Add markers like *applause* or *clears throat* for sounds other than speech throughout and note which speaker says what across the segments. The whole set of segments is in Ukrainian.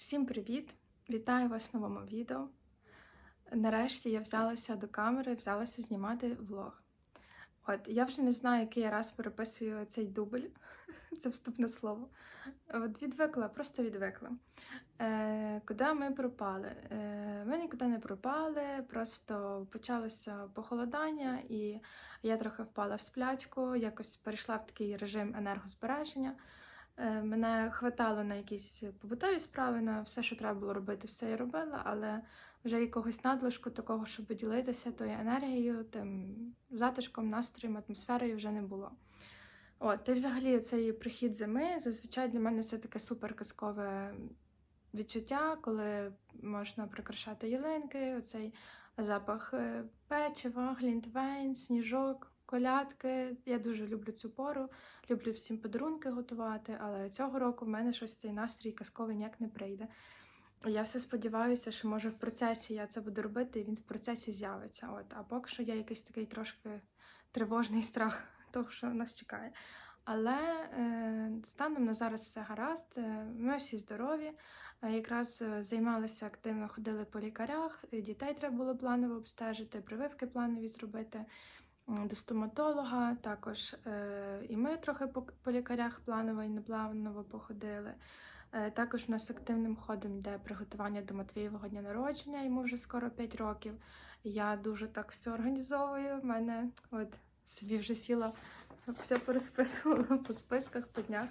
Speaker 1: Всім привіт! Вітаю вас в новому відео. Нарешті я взялася до камери, взялася знімати влог. От, я вже не знаю, який я раз переписую цей дубль, *laughs* це вступне слово. От відвикла, просто відвикла. Е, куди ми пропали? Е, ми нікуди не пропали, просто почалося похолодання, і я трохи впала в сплячку, якось перейшла в такий режим енергозбереження. Е, Мене хватало на якісь побутові справи, на все, що треба було робити, все я робила, але вже якогось надлишку такого, щоб ділитися тою енергією, тим затишком, настроєм, атмосферою вже не було. От, і взагалі цей прихід зими зазвичай для мене це таке супер казкове відчуття, коли можна прикрашати ялинки, оцей запах е, печива, глінтвейн, сніжок, колядки. Я дуже люблю цю пору, люблю всім подарунки готувати, але цього року в мене щось цей настрій казковий ніяк не прийде. Я все сподіваюся, що може в процесі я це буду робити, і він в процесі з'явиться. От, а поки що я якийсь такий трошки тривожний страх *laughs* того, що нас чекає. Але е, станом на зараз все гаразд. е, Ми всі здорові. Е, Якраз е, займалися активно, ходили по лікарях. Дітей треба було планово обстежити, прививки планові зробити до стоматолога. Також е, і ми трохи по, лікарях планово і непланово походили. Е, Також у нас активним ходом йде приготування до Матвієвого дня народження, йому вже скоро 5 років. Я дуже так все організовую. У мене от собі вже сіла, все порозписувала *laughs* по списках, по днях.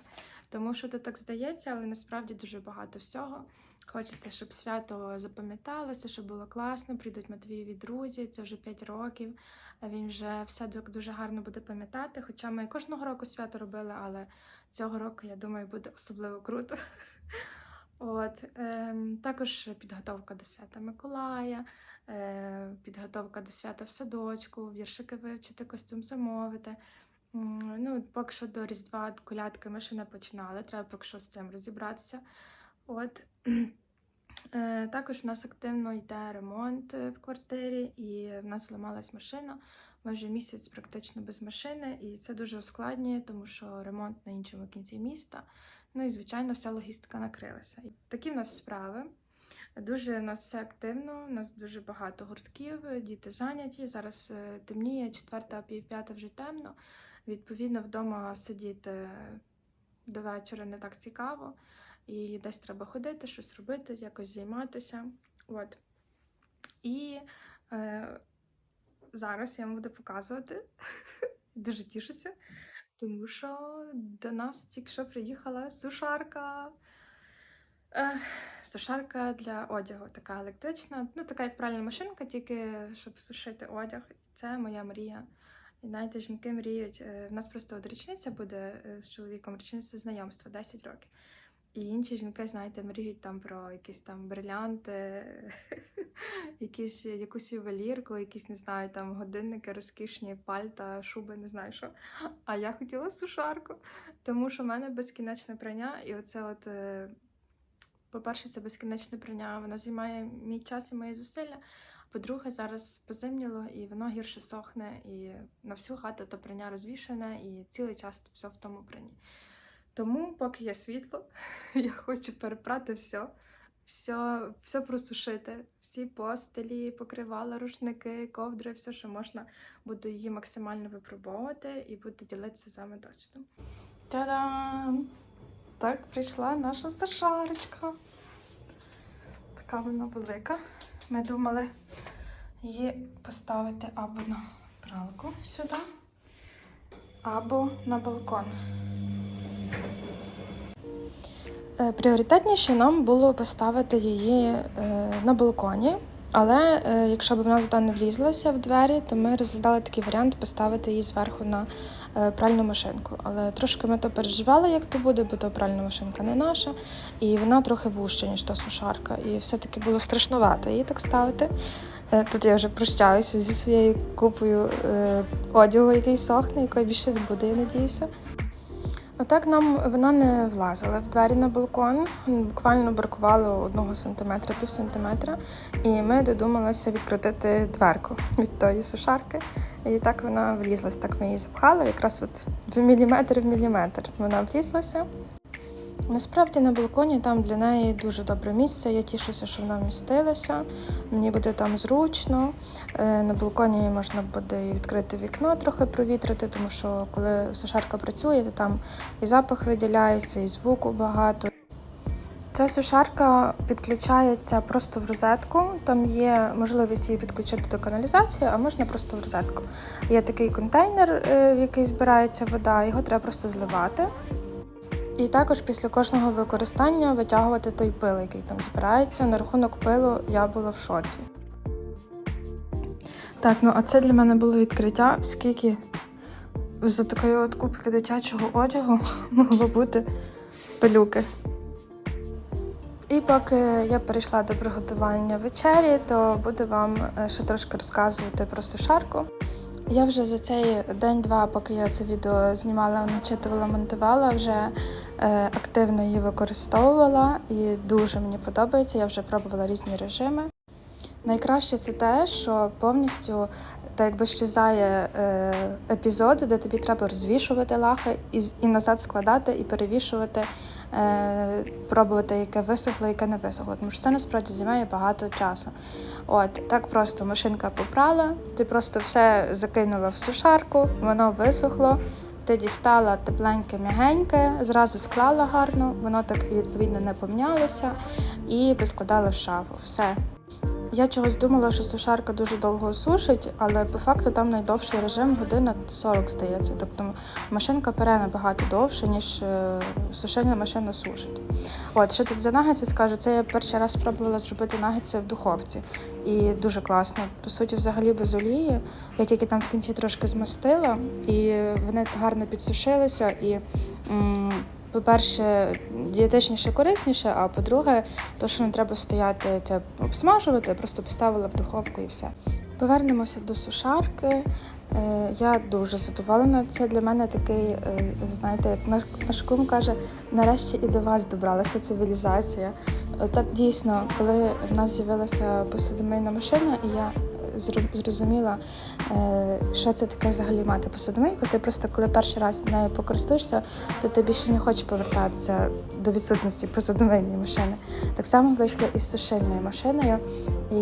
Speaker 1: Тому що це так здається, але насправді дуже багато всього. Хочеться, щоб свято запам'яталося, щоб було класно. Прийдуть Матвієві друзі, це вже 5 років. а Він вже все дуже гарно буде пам'ятати. Хоча ми кожного року свято робили, але цього року, я думаю, буде особливо круто. *laughs* От, ем, також підготовка до свята Миколая, е, підготовка до свята в садочку, віршики вивчити, костюм замовити. Ну, поки що до Різдва колядки ми ще не починали, треба поки що з цим розібратися. От. *clears throat* Е, Також у нас активно йде ремонт е, в квартирі, і в нас зламалась машина. Ми вже місяць практично без машини, і це дуже ускладнює, тому що ремонт на іншому кінці міста. Ну і звичайно, вся логістика накрилася. Такі в нас справи. Дуже у нас все активно, у нас дуже багато гуртків, діти зайняті. Зараз е, темніє, четверта, пів п'ята вже темно. Відповідно, вдома сидіти до вечора не так цікаво. І десь треба ходити, щось робити, якось займатися. От. І е, зараз я вам буду показувати. *laughs* Дуже тішуся, тому що до нас тільки що приїхала сушарка. Е, сушарка для одягу, така електрична, ну така як пральна машинка, тільки щоб сушити одяг. Це моя мрія. І навіть жінки мріють. е, В нас просто от річниця буде е, з чоловіком, річниця знайомства 10 років. І інші жінки, знаєте, мріють там про якісь там брилянти, *laughs* якісь, якусь ювелірку, якісь, не знаю, там годинники, розкішні, пальта, шуби, не знаю що. А я хотіла сушарку, тому що в мене безкінечне прання, і оце от. е, По-перше, це безкінечне прання, воно займає мій час і мої зусилля. По-друге, зараз позимніло і воно гірше сохне, і на всю хату то прання розвішене, і цілий час все в тому пранні. Тому, поки є світло, *laughs* я хочу перепрати все, все, все просушити, всі постелі, покривала, рушники, ковдри, все, що можна, буду її максимально випробовувати і буду ділитися з вами досвідом. Та-дам! Так, прийшла наша сушарочка. Така вона велика. Ми думали її поставити або на пралку сюди, або на балкон. Е, Пріоритетніше нам було поставити її е, на балконі, але е, якщо б вона туди не влізлася в двері, то ми розглядали такий варіант поставити її зверху на пральну машинку. Але трошки ми то переживали, як то буде, бо то пральна машинка не наша, і вона трохи вужча, ніж та сушарка. І все-таки було страшнувато її так ставити. Тут я вже прощаюся зі своєю купою одягу, який сохне, якої більше не буде, я надіюся. Отак нам вона не влазила в двері на балкон, буквально бракувало одного сантиметра, пів сантиметра, і ми додумалися відкрутити дверку від тої сушарки. І так вона влізлась. Так ми її запхали, якраз от в міліметр в міліметр вона влізлася. Насправді на балконі там для неї дуже добре місце. Я тішуся, що вона вмістилася. Мені буде там зручно. Е, На балконі можна буде відкрити вікно, трохи провітрити, тому що коли сушарка працює, то там і запах виділяється, і звуку багато. Ця сушарка підключається просто в розетку. Там є можливість її підключити до каналізації, а можна просто в розетку. Є такий контейнер, е, в який збирається вода, його треба просто зливати. І також після кожного використання витягувати той пил, який там збирається. На рахунок пилу я була в шоці. Так, ну а це для мене було відкриття, скільки з такої от кубки дитячого одягу *laughs* могло бути пилюки. І поки я перейшла до приготування вечері, то буду вам е, ще трошки розказувати про сушарку. Я вже за цей день-два, поки я це відео знімала, начитувала, монтувала, вже е, активно її використовувала і дуже мені подобається. Я вже пробувала різні режими. Найкраще це те, що повністю так якби щезає е, епізод, де тобі треба розвішувати лахи і, і назад складати, і перевішувати, пробувати, яке висохло, яке не висохло. Тому що це насправді займає багато часу. От так просто машинка попрала, ти просто все закинула в сушарку, воно висохло. Ти дістала тепленьке, м'ягеньке, зразу склала гарно, воно так відповідно не помнялося, і поскладала в шафу. Все. Я чогось думала, що сушарка дуже довго сушить, але по факту там найдовший режим година 40, здається. Тобто машинка пере набагато довше, ніж е, сушильна машина сушить. От, що тут за нагетси скажу, це я перший раз спробувала зробити нагетси в духовці. І дуже класно. По суті, взагалі без олії. Я тільки там в кінці трошки змастила, і вони гарно підсушилися. І, м, по-перше, дієтичніше, корисніше, а по-друге, то, що не треба стояти це обсмажувати, просто поставила в духовку і все. Повернемося до сушарки. Е, Я дуже задоволена. Це для мене такий, е, знаєте, як наш, кум каже, нарешті і до вас добралася цивілізація. Е, Так дійсно, коли в нас з'явилася посудомийна машина, і я зрозуміла, е, що це таке взагалі мати посудомийку. Ти просто коли перший раз нею покористуєшся, то ти більше не хочеш повертатися до відсутності посудомийної машини. Так само вийшло із сушильною машиною. І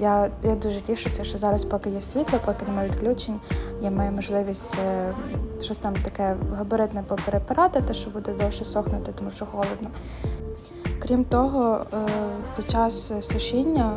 Speaker 1: я, я дуже тішуся, що зараз, поки є світло, поки немає відключень, я маю можливість е, щось там таке габаритне поперепирати, те, що буде довше сохнути, тому що холодно. Крім того, е, під час сушіння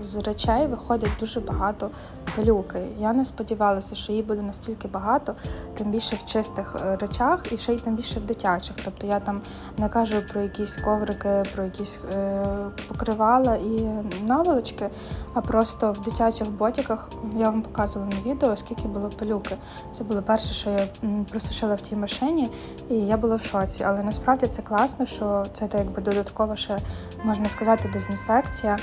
Speaker 1: з речей виходить дуже багато пилюки. Я не сподівалася, що її буде настільки багато, тим більше в чистих е, речах і ще й тим більше в дитячих. Тобто я там не кажу про якісь коврики, про якісь е, покривала і наволочки, а просто в дитячих ботиках я вам показувала на відео, скільки було пилюки. Це було перше, що я просушила в тій машині, і я була в шоці. Але насправді це класно, що це так якби додаткова ще можна сказати дезінфекція.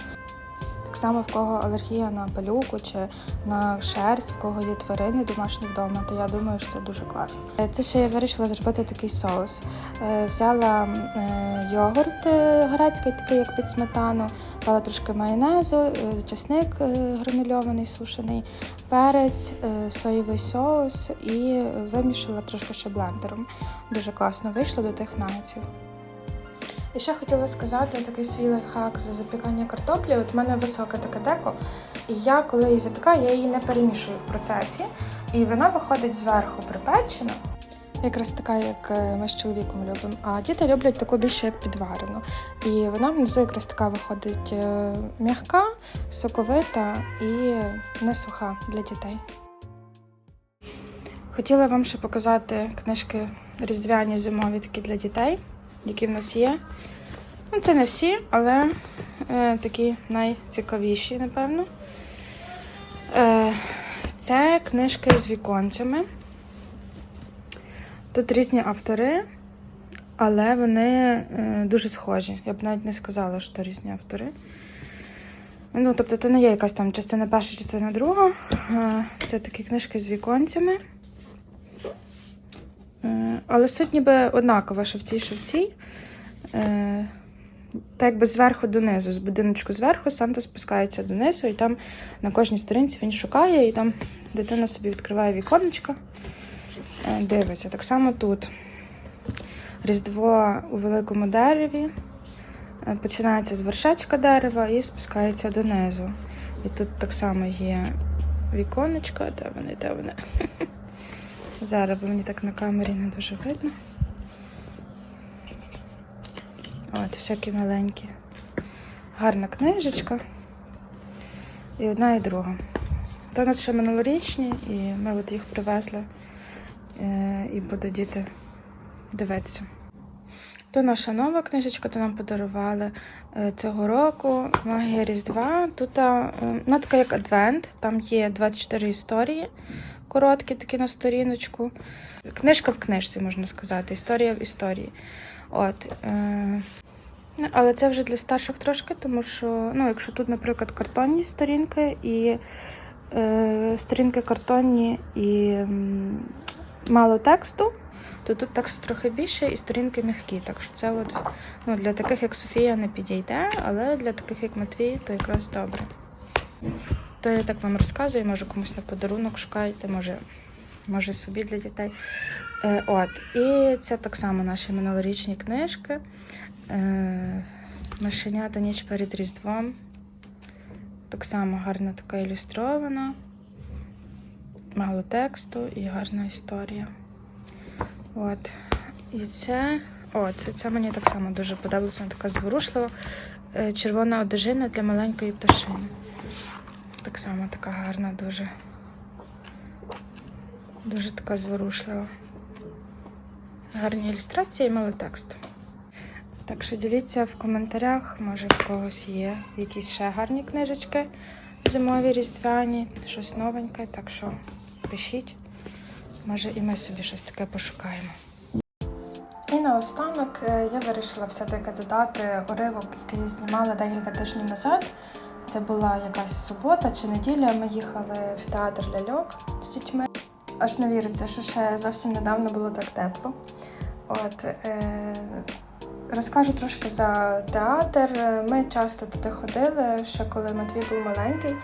Speaker 1: Так само в кого алергія на пилюку чи на шерсть, в кого є тварини домашні вдома, то я думаю, що це дуже класно. Е, Це ще я вирішила зробити такий соус. Е, Взяла е, йогурт грецький, такий як під сметану, дала трошки майонезу, чесник гранульований, сушений, перець, соєвий соус і вимішала трошки ще блендером. Дуже класно вийшло до тих нагетсів. І ще хотіла сказати такий свій лайфхак за запікання картоплі. От в мене високе таке деко, і я коли її запікаю, я її не перемішую в процесі, і вона виходить зверху припечена. Якраз така, як е, ми з чоловіком любимо. А діти люблять таку більше як підварену. І вона внизу якраз така виходить е, м'яка, соковита і не суха для дітей. Хотіла вам ще показати книжки різдвяні зимові такі для дітей, які в нас є. Ну, це не всі, але е, такі найцікавіші, напевно. Е, це книжки з віконцями. Тут різні автори, але вони е, дуже схожі. Я б навіть не сказала, що це різні автори. Ну, тобто, це не є якась там частина перша, частина друга. Е, Це такі книжки з віконцями. Е, Але суть ніби однакова, що в цій, що в цій. Е, Так якби зверху донизу, з будиночку зверху, Санта спускається донизу, і там на кожній сторінці він шукає, і там дитина собі відкриває віконечко, е, дивиться. Так само тут.
Speaker 2: Різдво у великому дереві. Починається з вершечка дерева і спускається донизу. І тут так само є віконечко, де вони, де вони. *laughs* Зараз, бо мені так на камері не дуже видно. От, всякі маленькі. Гарна книжечка. І одна, і друга. То у нас ще минулорічні, і ми от їх привезли. Е, і будуть діти дивитися. То наша нова книжечка, то нам подарували е, цього року. Магія Різдва. Тут е, вона така як адвент, там є 24 історії, короткі такі на сторіночку. Книжка в книжці, можна сказати, історія в історії. От, е, ну, але це вже для старших трошки, тому що, ну, якщо тут, наприклад, картонні сторінки і е, сторінки картонні і м, мало тексту, то тут тексту трохи більше і сторінки м'які. Так що це от, ну, для таких, як Софія, не підійде, але для таких, як Матвій, то якраз добре. То я так вам розказую, може комусь на подарунок шукаєте, може, може собі для дітей. Е, от. І це так само наші минулорічні книжки. Е, Мишенята ніч перед Різдвом. Так само гарна така ілюстрована, мало тексту і гарна історія. От. І це. О, це, це мені так само дуже подобається, вона така зворушлива. Е, Червона одежина для маленької пташини. Так само така гарна, дуже. Дуже така зворушлива. Гарні ілюстрації і мало тексту. Так що діліться в коментарях, може в когось є якісь ще гарні книжечки зимові, різдвяні, щось новеньке, так що пишіть. Може і ми собі щось таке пошукаємо.
Speaker 1: І наостанок е, я вирішила все-таки додати уривок, який знімала декілька тижнів назад. Це була якась субота чи неділя. Ми їхали в театр ляльок з дітьми. Аж не віриться, що ще зовсім недавно було так тепло. От е, розкажу трошки за театр. Ми часто туди ходили, ще коли Матвій був маленький.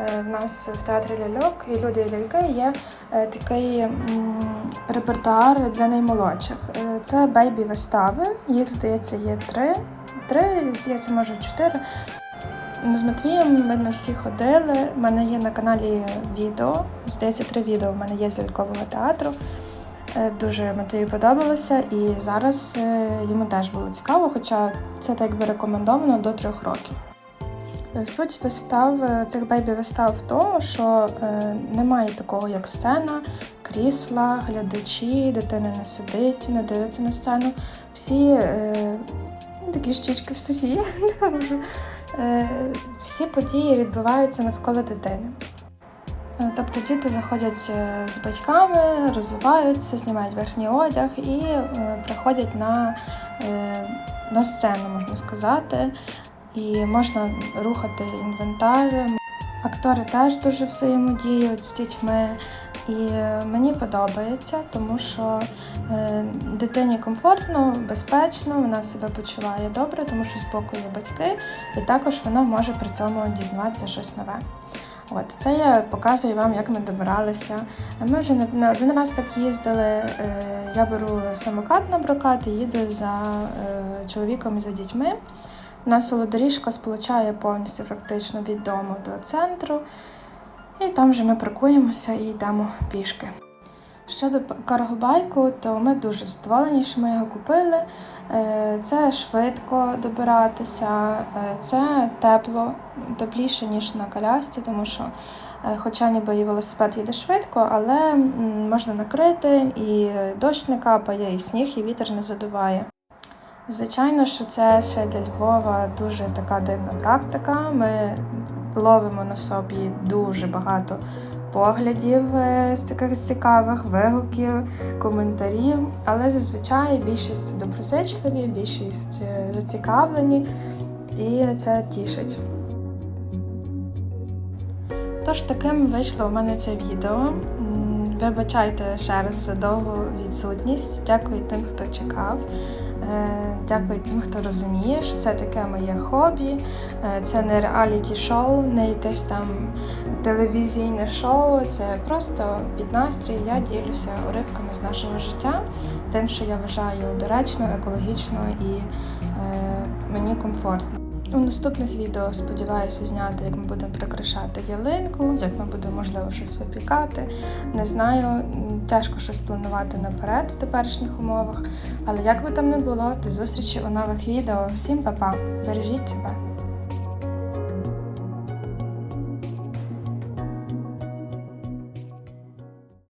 Speaker 1: Е, В нас в театрі ляльок і люди і ляльки є е, такий репертуар для наймолодших. Е, Це бейбі-вистави. Їх, здається, є три. Три, здається, може чотири. З Матвієм ми на всі ходили. У мене є на каналі відео. Здається, три відео в мене є з лялькового театру. Е, Дуже Матвію подобалося, і зараз е, йому теж було цікаво, хоча це так би рекомендовано до трьох років. Е, Суть вистав цих бейбі-вистав в тому, що немає такого, як сцена, крісла, глядачі, дитина не сидить, не дивиться на сцену. Всі такі щічки в Софії. *laughs* Е, Всі події відбуваються навколо дитини. Е, Тобто діти заходять е, з батьками, розвиваються, знімають верхній одяг і приходять на, на сцену, можна сказати. І можна рухати інвентар. Актори теж дуже взаємодіють з дітьми. І мені подобається, тому що е, дитині комфортно, безпечно, вона себе почуває добре, тому що збоку є батьки, і також вона може при цьому дізнаватися щось нове. От це я показую вам, як ми добиралися. Ми вже не, один раз так їздили. Е, я беру самокат на прокат і їду за е, чоловіком і за дітьми. У нас велодоріжка сполучає повністю фактично від дому до центру. І там вже ми паркуємося і йдемо пішки. Щодо каргобайку, то ми дуже задоволені, що ми його купили. Е, Це швидко добиратися, е, це тепло, тепліше, ніж на колясці, тому що, е, хоча ніби і велосипед їде швидко, але можна накрити, і дощ не капає, і сніг, і вітер не задуває. Звичайно, що це ще для Львова дуже така дивна практика. Ми ловимо на собі дуже багато поглядів е, з таких цікавих вигуків, коментарів, але зазвичай більшість доброзичливі, більшість е, зацікавлені, і це тішить. Тож таким вийшло у мене це відео. Вибачайте ще раз за довгу відсутність. Дякую тим, хто чекав. Е, Дякую тим, хто розуміє, що це таке моє хобі. Е, Це не реаліті шоу, не якесь там телевізійне шоу. Це просто під настрій. Я ділюся уривками з нашого життя. тим, що я вважаю доречно, екологічно і е, мені комфортно. У наступних відео сподіваюся зняти, як ми будемо прикрашати ялинку, як ми будемо, можливо, щось випікати. Не знаю, тяжко щось планувати наперед в теперішніх умовах. Але як би там не було, до зустрічі у нових відео. Всім па-па! Бережіть себе!